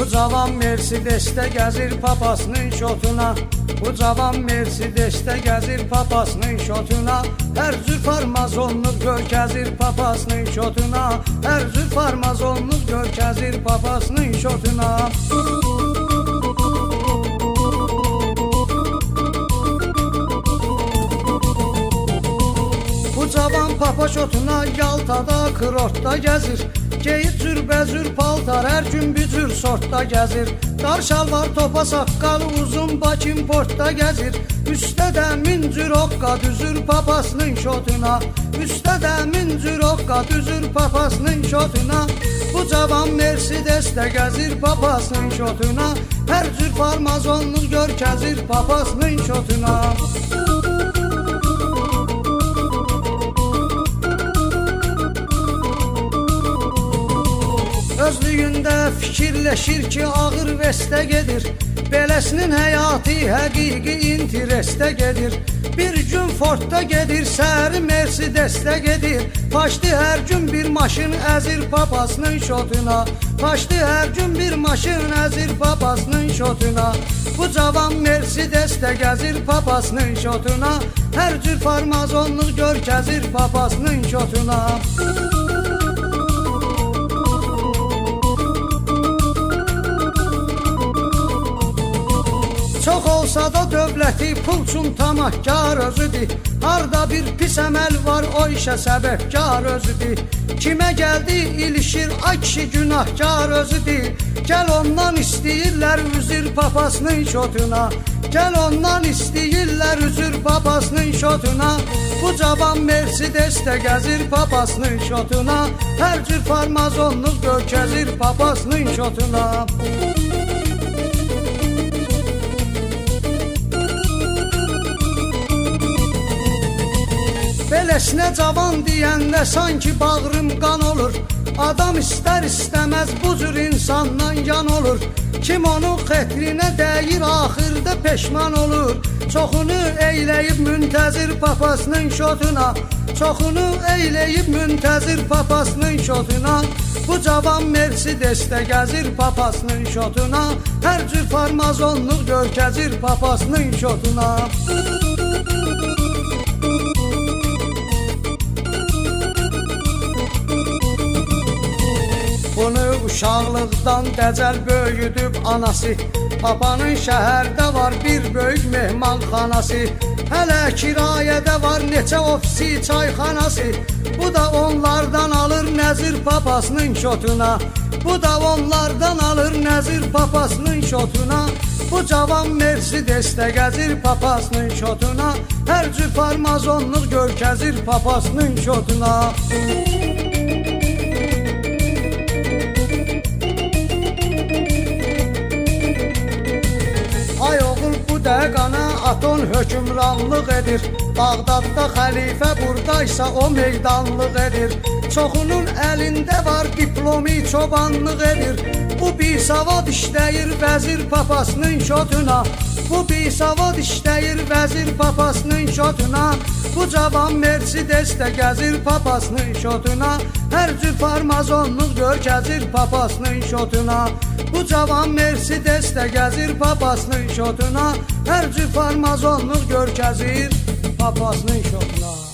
Bu cavan Mercedes'te gəzir papasının şotuna. Bu cavan Mercedes'te gəzir papasının şotuna. Hər cür farmazonluq görkəzir papasının şotuna. Hər cür farmazonluq görkəzir papasının şotuna. Bu cavan papa şotuna Yaltada, Kırotda gəzir Geyir cürbəcür paltar, hər gün bir sortda gəzir. Dar şalvar, topa saqqal, uzun bakin portda gəzir. Üstə də min cür oqqa düzür papasının şotuna. Üstə də min cür oqqa düzür papasının şotuna. Bu cavan Mercedes-də gəzir papasının şotuna. Hər cür farmazonluq görkəzir papasının şotuna Özlüyündə fikirləşir ki, ağır vəstə gedir Beləsinin həyatı həqiqi interestə gedir Bir gün Fordda gedir, səhəri Mercedesdə gedir Paşdı hər gün bir maşın əzir papasının şotuna. Paşdı hər gün bir maşın əzir papasının şotuna. Bu cavan Mercedesdə gəzir papasının şotuna. Hər cür farmazonluq görkəzir papasının şotuna. Çox dövləti pul üçün tamahkar özüdür. Harda bir pis əməl var o işə səbəbkar özüdür. Kimə gəldi ilişir ay kişi günahkar özüdür. Gəl ondan istəyirlər üzür papasının şotuna. Gəl ondan istəyirlər üzür papasının şotuna. Bu cavan Mercedes də gəzir papasının şotuna. Hər cür farmazonluq görkəzir papasının şotuna Beləsinə cavan deyəndə sanki bağrım qan olur. Adam istər istəməz bu cür insandan yan olur. Kim onun xətrinə dəyir axırda peşman olur. Çoxunu eyləyib müntəzir papasının şotuna. Çoxunu eyləyib müntəzir papasının şotuna. Bu cavan Mercedes-də gəzir papasının şotuna. Hər cür farmazonluq görkəzir papasının şotuna. Bunu uşaqlıqdan dəcəl böyüdüb anası. Papanın şəhərdə var bir böyük mehmanxanası. Hələ kirayədə var neçə ofisi çayxanası. Bu da onlardan alır nəzir papasının şotuna. Bu da onlardan alır nəzir papasının şotuna. Bu cavan Mercedes-də gəzir papasının şotuna. Hər cür farmazonluq görkəzir papasının şotuna. Ay aton hökmranlıq edir. Bağdadda xəlifə buradaysa o meydanlıq edir. Çoxunun əlində var diplomi çobanlıq edir. Bu bir savad işləyir vəzir papasının şotuna Bu bir savad işləyir vəzir papasının şotuna Bu cavan Mercedes də gəzir papasının şotuna Hər cür farmazonluq görkəzir papasının şotuna Bu cavan Mercedes də gəzir papasının şotuna Hər cür farmazonluq görkəzir papasının şotuna